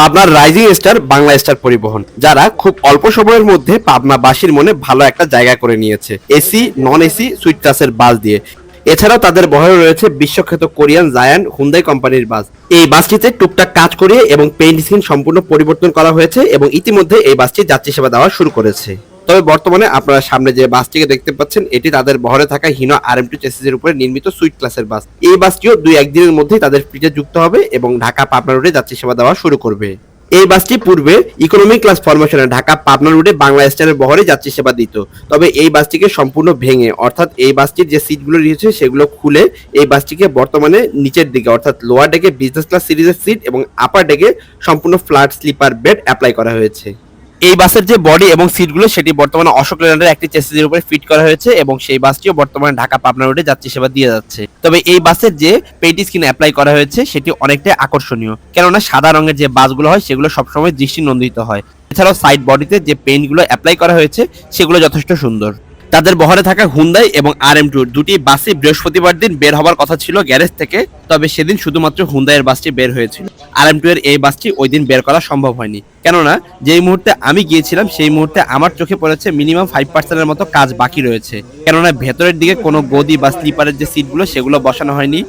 পাবনার rising star Bangla star পরিবহন, যারা খুব অল্প সময়ের মধ্যে পাবনাবাসীর মনে ভালো একটা জায়গা করে নিয়েছে, এসি নন এসি সুইট ক্লাসের বাস দিয়ে। এছাড়াও তাদের বহরে রয়েছে বিশ্বখ্যাত কোরিয়ান জায়ান হুন্দাই কোম্পানির বাস। এই বাসটিতে টুকটাক কাজ করিয়ে এবং পেইন্ট স্কিন সম্পূর্ণ পরিবর্তন করা হয়েছে এবং ইতিমধ্যে এই বাসটি যাত্রী সেবা দেওয়া শুরু করেছে। তবে বর্তমানে আপনারা সামনে যে বাসটিকে দেখতে পাচ্ছেন, এটি তাদের বহরে থাকা হিনো আর এম টু চেসিসের উপরে নির্মিত সুইট ক্লাসের বাস। এই বাসটিও দুই একদিনের মধ্যেই তাদের ফ্রিজে যুক্ত হবে এবং ঢাকা পাবনা রোডে যাত্রী সেবা দেওয়া শুরু করবে। এই বাসটি পূর্বে ইকোনমি ক্লাস ফরমেশনে ঢাকা পাবনা রোডে বাংলা স্টারের বহরে যাত্রী সেবা দিত। তবে এই বাসটিকে সম্পূর্ণ ভেঙে, অর্থাৎ এই বাসটির যে সিটগুলো রয়েছে সেগুলো খুলে এই বাসটিকে বর্তমানে নিচের দিকে, অর্থাৎ লোয়ার ডেকে বিজনেস ক্লাস সিরিজের সিট এবং আপার ডেকে সম্পূর্ণ ফ্ল্যাট স্লিপার বেড অ্যাপ্লাই করা হয়েছে। এই বাসের যে বডি এবং সিটগুলো সেটি বর্তমানে অশোক লেল্যান্ডের একটি চেসিসের উপরে ফিট করা হয়েছে এবং সেই বাসটিও বর্তমানে ঢাকা পাবনা রোডে যাত্রী সেবা দিয়ে যাচ্ছে। তবে এই বাসের যে পেইটি স্কিন অ্যাপ্লাই করা হয়েছে, সেটি অনেকটাই আকর্ষণীয়। কেননা সাদা রঙের যে বাসগুলো হয়, সেগুলো সবসময় দৃষ্টি নন্দিত হয়। এছাড়াও সাইড বডিতে যে পেইন্টগুলো অ্যাপ্লাই করা হয়েছে, সেগুলো যথেষ্ট সুন্দর। তাদের বহরে থাকা হুন্দাই এবং আর এম টু দুটি বাসই বৃহস্পতিবার দিন বের হবার কথা ছিল গ্যারেজ থেকে, তবে সেদিন শুধুমাত্র হুন্দাইয়ের বাসটি বের হয়েছিল। আর এম টু এর এই বাসটি ওই দিন বের করা সম্ভব হয়নি। কেননা, যেই মুহূর্তে আমি গিয়েছিলাম, সেই মুহূর্তে আমার চোখে পড়েছে মিনিমাম ফাইভ পার্সেন্টের মতো কাজ বাকি রয়েছে। কেননা, ভেতরের দিকে কোনো গদি বা স্লিপারের যে সিটগুলো, সেগুলো বসানো হয়নি।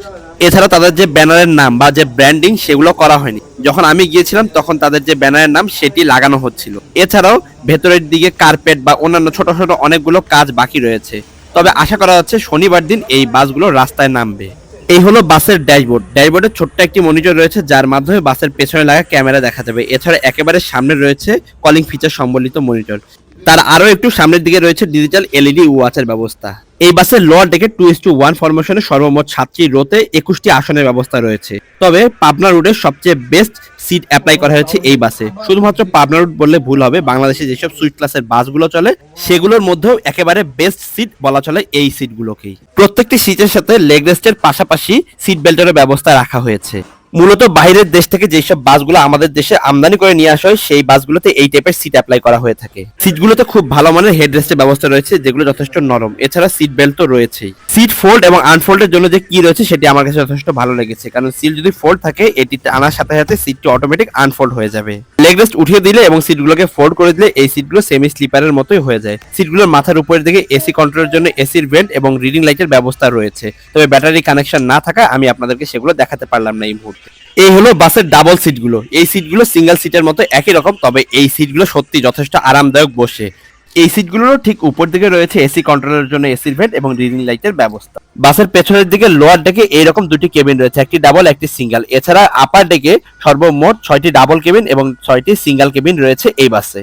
এছাড়া তাদের যে ব্যানারের নাম বা যে ব্র্যান্ডিং সেগুলো করা হয়নি। যখন আমি গিয়েছিলাম, তখন তাদের যে ব্যানারের নাম, সেটি লাগানো হচ্ছিল। এছাড়াও, ভেতরের দিকে কার্পেট বা অন্যান্য ছোট ছোট অনেকগুলো কাজ বাকি রয়েছে। তবে আশা করা যাচ্ছে শনিবার দিন এই বাসগুলো রাস্তায় নামবে। এই হলো বাসের ড্যাশবোর্ড। ড্যাশবোর্ডে ছোট্ট একটি মনিটর রয়েছে, যার মাধ্যমে বাসের পেছনে লাগা ক্যামেরা দেখা যাবে। এছাড়া একেবারে সামনে রয়েছে কলিং ফিচার সম্বলিত মনিটর। তার আরও একটু সামনের দিকে রয়েছে ডিজিটাল এলইডি ওয়াচের ব্যবস্থা। এই বাসের লোয়ার ডেকে টু ইস টু ওয়ান ফরমেশনে সর্বমোট সাতটি রোতে একুশটি আসনের ব্যবস্থা রয়েছে। তবে পাবনা রুটের সবচেয়ে বেস্ট সিট অ্যাপ্লাই করা হয়েছে এই বাসে। শুধুমাত্র পাবনা রুট বললে ভুল হবে, বাংলাদেশে যেসব সুইট ক্লাসের বাসগুলো চলে, সেগুলোর মধ্যেও একেবারে বেস্ট সিট বলা চলে এই সিটগুলোকেই প্রত্যেকটি সিটের সাথে লেগ রেস্টের পাশাপাশি সিট বেল্টেরও ব্যবস্থা রাখা হয়েছে। মূলত বাইরের দেশ থেকে যেসব বাসগুলো আমাদের দেশে আমদানি করে নিয়ে আসা হয়, সেই বাসগুলোতে এই টাইপের সিট অ্যাপ্লাই করা হয়ে থাকে। সিটগুলোতে খুব ভালো মানের হেডরেস্টের ব্যবস্থা রয়েছে, যেগুলো যথেষ্ট নরম। এছাড়া সিট বেল্ট তো রয়েছেই। সিট ফোল্ড এবং আনফোল্ডের জন্য যে কি রয়েছে, সেটি আমার কাছে যথেষ্ট ভালো লেগেছে। কারণ সিট যদি ফোল্ড থাকে এটি আনার সাথে সাথে সিটটি অটোমেটিক আনফোল্ড হয়ে যাবে। লেগ রেস্ট উঠিয়ে দিলে এবং সিটগুলোকে ফোল্ড করে দিলে এই সিটগুলো সেমি স্লিপারের মতোই হয়ে যায়। সিটগুলোর মাথার উপরের দিকে এসি কন্ট্রোলের জন্য এসির ভেন্ট এবং রিডিং লাইটের ব্যবস্থা রয়েছে। তবে ব্যাটারি কানেকশন না থাকা আমি আপনাদেরকে সেগুলো দেখাতে পারলাম না এই মুহূর্তে। এই হলো বাসের ডাবল সিটগুলো এই সিটগুলো সিঙ্গেল সিটের মতো একই রকম, তবে এই সিটগুলো সত্যি যথেষ্ট আরামদায়ক বসে। এই সিটগুলোরও ঠিক উপর দিকে রয়েছে এসি কন্ট্রোলের জন্য এসির ভেন্ট এবং রিডিং লাইটের ব্যবস্থা। বাসের পেছনের দিকে লোয়ার ডেকে এইরকম দুটি কেবিন রয়েছে, একটি ডাবল একটি সিঙ্গেল এছাড়া আপার ডেকে সর্বমোট ছয়টি ডাবল কেবিন এবং ছয়টি সিঙ্গেল কেবিন রয়েছে এই বাসে।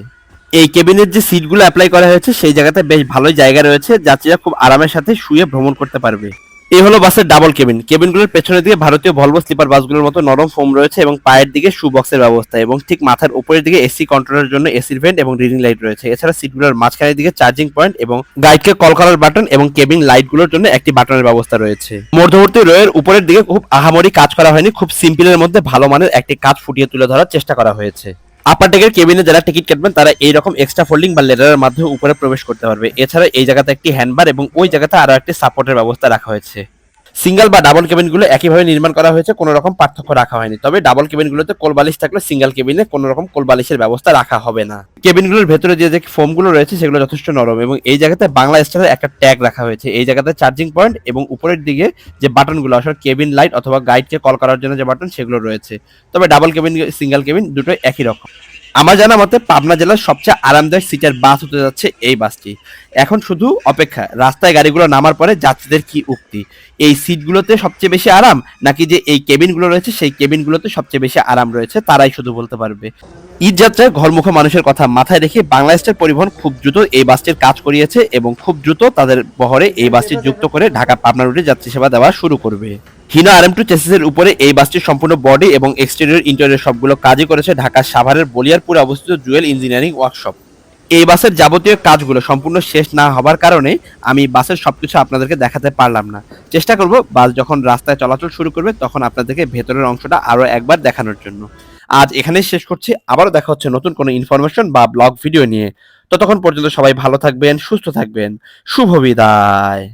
এই কেবিনের যে সিটগুলো অ্যাপ্লাই করা হয়েছে, সেই জায়গাতে বেশ ভালোই জায়গা রয়েছে, যাত্রীরা খুব আরামের সাথে শুয়ে ভ্রমণ করতে পারবে। এই হলো বাসের ডাবল কেবিন কেবিনগুলোর পেছনের দিকে ভারতীয় ভলভো স্লিপার বাসগুলোর মতো নরম ফোম রয়েছে এবং পায়ের দিকে শু বক্সের ব্যবস্থা এবং ঠিক মাথার উপরের দিকে এসি কন্ট্রোলের জন্য এসির ভেন্ট এবং রিডিং লাইট রয়েছে। এছাড়া সিটগুলোর মাঝখানের দিকে চার্জিং পয়েন্ট এবং গাইডকে কল করার বাটন এবং কেবিন লাইটগুলোর জন্য একটি বাটনের ব্যবস্থা রয়েছে। মধ্যবর্তী রয়ের উপরের দিকে খুব আহামরি কাজ করা হয়নি, খুব সিম্পলের মধ্যে ভালো মানের একটি কাজ ফুটিয়ে তুলে ধরার চেষ্টা করা হয়েছে। আপার ডেকের কেবিনে যারা টিকিট কাটবেন, তারা এইরকম এক্সট্রা ফোল্ডিং বা লেডারের মাধ্যমে উপরে প্রবেশ করতে পারবে। এছাড়া এই জায়গাতে একটি হ্যান্ডবার এবং ওই জায়গাতে আরও একটি সাপোর্টের ব্যবস্থা রাখা হয়েছে। সিঙ্গেল বা ডাবল কেবিনগুলো একইভাবে নির্মাণ করা হয়েছে, কোনো রকম পার্থক্য রাখা হয়নি। তবে ডাবল কেবিনগুলোতে কোলবালিশ থাকলে সিঙ্গেল কেবিনে কোনো রকম কোলবালিশের ব্যবস্থা রাখা হবে না। কেবিনগুলোর ভেতরে যে যে ফোমগুলো রয়েছে, সেগুলো যথেষ্ট নরম এবং এই জায়গাতে বাংলা স্টারের একটা ট্যাগ রাখা হয়েছে। এই জায়গাতে চার্জিং পয়েন্ট এবং উপরের দিকে যে বাটনগুলো আসলে কেবিন লাইট অথবা গাইডকে কল করার জন্য যে বাটন, সেগুলো রয়েছে। তবে ডাবল কেবিন, সিঙ্গেল কেবিন দুটোই একই রকম। আমার জানা মতে পাবনা জেলার সবচেয়ে আরামদায়ক সিটের বাস হতে যাচ্ছে এই বাসটি এখন শুধু অপেক্ষা, রাস্তায় গাড়িগুলো নামার পরে যাত্রীদের কি উক্তি? এই সিটগুলোতে সবচেয়ে বেশি আরাম? নাকি যে এই কেবিনগুলো রয়েছে, সেই কেবিনগুলোতে সবচেয়ে বেশি আরাম রয়েছে, তারাই শুধু বলতে পারবে। ঈদ যাত্রায় ঘরমুখ মানুষের কথা মাথায় রেখে বাংলাদেশের পরিবহন খুব দ্রুত এই বাসটির কাজ করিয়েছে এবং খুব দ্রুত তাদের বহরে এই বাসটি যুক্ত করে ঢাকা পাবনা রুটে যাত্রী সেবা দেওয়া শুরু করবে। হিনো আর এম টু চেসিসের উপরে এই বাসটির সম্পূর্ণ বডি এবং এক্সটেরিয়র ইন্টেরিয়র সবগুলো কাজই করেছে ঢাকার সাভারের বলিয়ারপুরে অবস্থিত জুয়েল ইঞ্জিনিয়ারিং ওয়ার্কশপ। এই বাসের যাবতীয় কাজগুলো সম্পূর্ণ শেষ না হবার কারণে আমি বাসের সবকিছু আপনাদেরকে দেখাতে পারলাম না। চেষ্টা করব বাস যখন রাস্তায় চলাচল শুরু করবে তখন আপনাদেরকে ভেতরের অংশটা আরও একবার দেখানোর জন্য। আজ এখানেই শেষ করছি। আবারও দেখা হচ্ছে নতুন কোনো ইনফরমেশন বা ব্লগ ভিডিও নিয়ে। ততক্ষণ পর্যন্ত সবাই ভালো থাকবেন, সুস্থ থাকবেন। শুভ বিদায়।